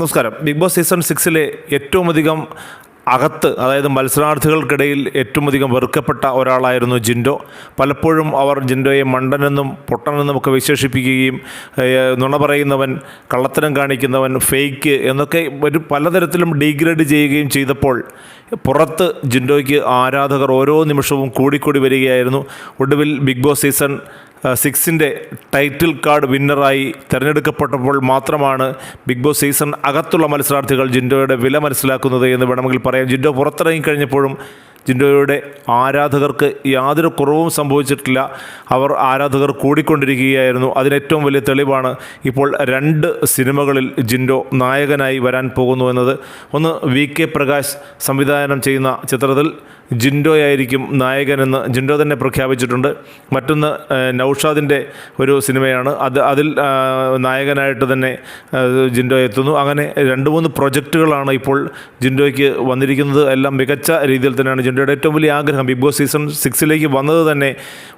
നമസ്കാരം. Big Boss season സിക്സിലെ ഏറ്റവും അധികം അകത്ത് അതായത് മത്സരാർത്ഥികൾക്കിടയിൽ ഏറ്റവും അധികം വെറുക്കപ്പെട്ട ഒരാളായിരുന്നു ജിൻഡോ. പലപ്പോഴും അവർ ജിൻഡോയെ മണ്ടനെന്നും പൊട്ടനെന്നും ഒക്കെ വിശേഷിപ്പിക്കുകയും നുണ പറയുന്നവൻ കള്ളത്തരം കാണിക്കുന്നവൻ ഫേക്ക് എന്നൊക്കെ ഒരു പലതരത്തിലും ഡീഗ്രേഡ് ചെയ്യുകയും ചെയ്തപ്പോൾ പുറത്ത് ജിൻഡോയ്ക്ക് ആരാധകർ ഓരോ നിമിഷവും കൂടിക്കൂടി വരികയായിരുന്നു. ഒടുവിൽ ബിഗ് ബോസ് സീസൺ സിക്സിന്റെ ടൈറ്റിൽ കാർഡ് വിന്നറായി തിരഞ്ഞെടുക്കപ്പെട്ടപ്പോൾ മാത്രമാണ് ബിഗ് ബോസ് സീസൺ അകത്തുള്ള മത്സരാർത്ഥികൾ ജിൻഡോയുടെ വില മനസ്സിലാക്കുന്നത് എന്ന് വേണമെങ്കിൽ പറയാം. ജിൻഡോ പുറത്തിറങ്ങി കഴിഞ്ഞപ്പോഴും ജിൻഡോയുടെ ആരാധകർക്ക് യാതൊരു കുറവും സംഭവിച്ചിട്ടില്ല. അവർ ആരാധകർ കൂടിക്കൊണ്ടിരിക്കുകയായിരുന്നു. അതിനേറ്റവും വലിയ തെളിവാണ് ഇപ്പോൾ രണ്ട് സിനിമകളിൽ ജിൻഡോ നായകനായി വരാൻ പോകുന്നു എന്നത്. ഒന്ന് വി കെ പ്രകാശ് സംവിധാനം ചെയ്യുന്ന ചിത്രത്തിൽ ജിൻഡോയായിരിക്കും നായകനെന്ന് ജിൻഡോ തന്നെ പ്രഖ്യാപിച്ചിട്ടുണ്ട്. മറ്റൊന്ന് നൌഷാദിന്റെ ഒരു സിനിമയാണ്. അത് അതിൽ നായകനായിട്ട് തന്നെ ജിൻഡോ എത്തുന്നു. അങ്ങനെ രണ്ട് മൂന്ന് പ്രൊജക്റ്റുകളാണ് ഇപ്പോൾ ജിൻഡോയ്ക്ക് വന്നിരിക്കുന്നത്. എല്ലാം മികച്ച രീതിയിൽ തന്നെയാണ് ജിൻഡോയുടെ ഏറ്റവും വലിയ ആഗ്രഹം ബിഗ് ബോസ് സീസൺ സിക്സിലേക്ക് വന്നത് തന്നെ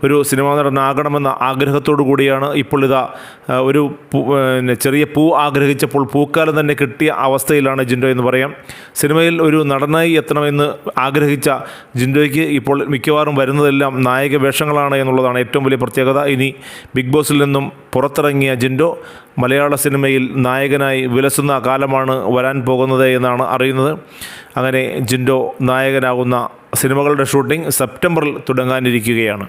ഒരു സിനിമാ നടനാകണമെന്ന ആഗ്രഹത്തോടു കൂടിയാണ്. ഇപ്പോൾ ഇതാ ഒരു ചെറിയ പൂ ആഗ്രഹിച്ചപ്പോൾ പൂക്കാലം തന്നെ കിട്ടിയ അവസ്ഥയിലാണ് ജിൻഡോ എന്ന് പറയാം. സിനിമയിൽ ഒരു നടനായി എത്തണമെന്ന് ആഗ്രഹിച്ച ജിൻഡോയ്ക്ക് ഇപ്പോൾ മിക്കവാറും വരുന്നതെല്ലാം നായക വേഷങ്ങളാണ് എന്നുള്ളതാണ് ഏറ്റവും വലിയ പ്രത്യേകത. ഇനി ബിഗ് ബോസിൽ നിന്നും പുറത്തിറങ്ങിയ ജിൻഡോ മലയാള സിനിമയിൽ നായകനായി വിലസുന്ന കാലമാണ് വരാൻ പോകുന്നത് എന്നാണ് അറിയുന്നത്. അങ്ങനെ ജിൻഡോ നായകനാകുന്ന സിനിമകളുടെ ഷൂട്ടിംഗ് സെപ്റ്റംബറിൽ തുടങ്ങാനിരിക്കുകയാണ്.